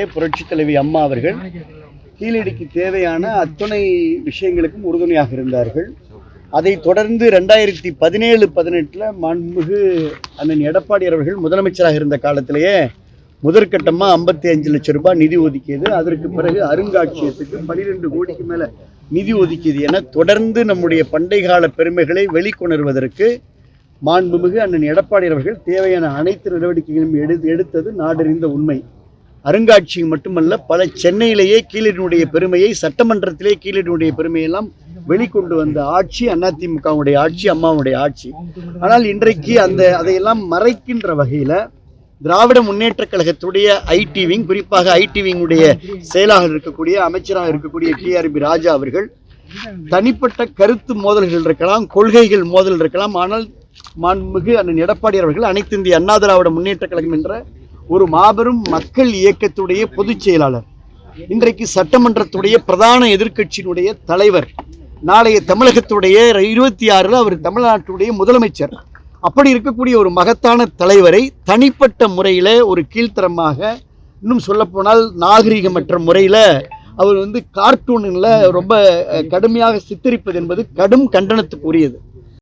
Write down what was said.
புரட்சி தலைவி அம்மா அவர்கள் கீழடிக்கு தேவையான அத்துணை விஷயங்களுக்கும் உறுதுணையாக இருந்தார்கள். அதைத் தொடர்ந்து ரெண்டாயிரத்தி பதினேழு பதினெட்டில் மாண்புமிகு அண்ணன் எடப்பாடி அவர்கள் முதலமைச்சராக இருந்த காலத்திலேயே முதற்கட்டமாக ஐம்பத்தி அஞ்சு லட்சம் ரூபாய் நிதி ஒதுக்கியது. அதற்கு பிறகு அருங்காட்சியகத்துக்கு பனிரெண்டு கோடிக்கு மேலே நிதி ஒதுக்கியது என தொடர்ந்து நம்முடைய பண்டை கால பெருமைகளை வெளிக்கொணர்வதற்கு மாண்புமிகு அண்ணன் எடப்பாடி அவர்கள் தேவையான அனைத்து நடவடிக்கைகளும் எடு எடுத்தது நாடறிந்த உண்மை. அருங்காட்சியகம் மட்டுமல்ல பல சென்னையிலேயே கீழடியினுடைய பெருமையை சட்டமன்றத்திலே கீழடியினுடைய பெருமையெல்லாம் வெளிக்கொண்டு வந்த ஆட்சி அதிமுகவுடைய ஆட்சி அம்மாவுடைய ஆட்சி. ஆனால் இன்றைக்கு அந்த அதையெல்லாம் மறைக்கின்ற வகையில் திராவிட முன்னேற்ற கழகத்துடைய ஐடி விங் குறிப்பாக ஐடி விங்குடைய செயலாளர் இருக்கக்கூடிய அமைச்சராக இருக்கக்கூடிய டிஆர்பி ராஜா அவர்கள் தனிப்பட்ட கருத்து மோதல்கள் இருக்கலாம் கொள்கைகள் மோதல் இருக்கலாம். ஆனால் மாண்புமிகு அண்ணன் எடப்பாடி அவர்கள் அனைத்து இந்திய அண்ணா திராவிட முன்னேற்ற கழகம் என்ற ஒரு மாபெரும் மக்கள் இயக்கத்துடைய பொதுச் செயலாளர் இன்றைக்கு சட்டமன்றத்துடைய பிரதான எதிர்க்கட்சியினுடைய தலைவர் நாளைய தமிழகத்துடைய இருபத்தி ஆறில் அவர் தமிழ்நாட்டுடைய முதலமைச்சர். அப்படி இருக்கக்கூடிய ஒரு மகத்தான தலைவரை தனிப்பட்ட முறையில் ஒரு கீழ்த்தரமாக இன்னும் சொல்லப்போனால் நாகரிகமற்ற முறையில் அவர் வந்து கார்ட்டூனில் ரொம்ப கடுமையாக சித்தரிப்பது என்பது கடும் கண்டனத்துக்குரியது.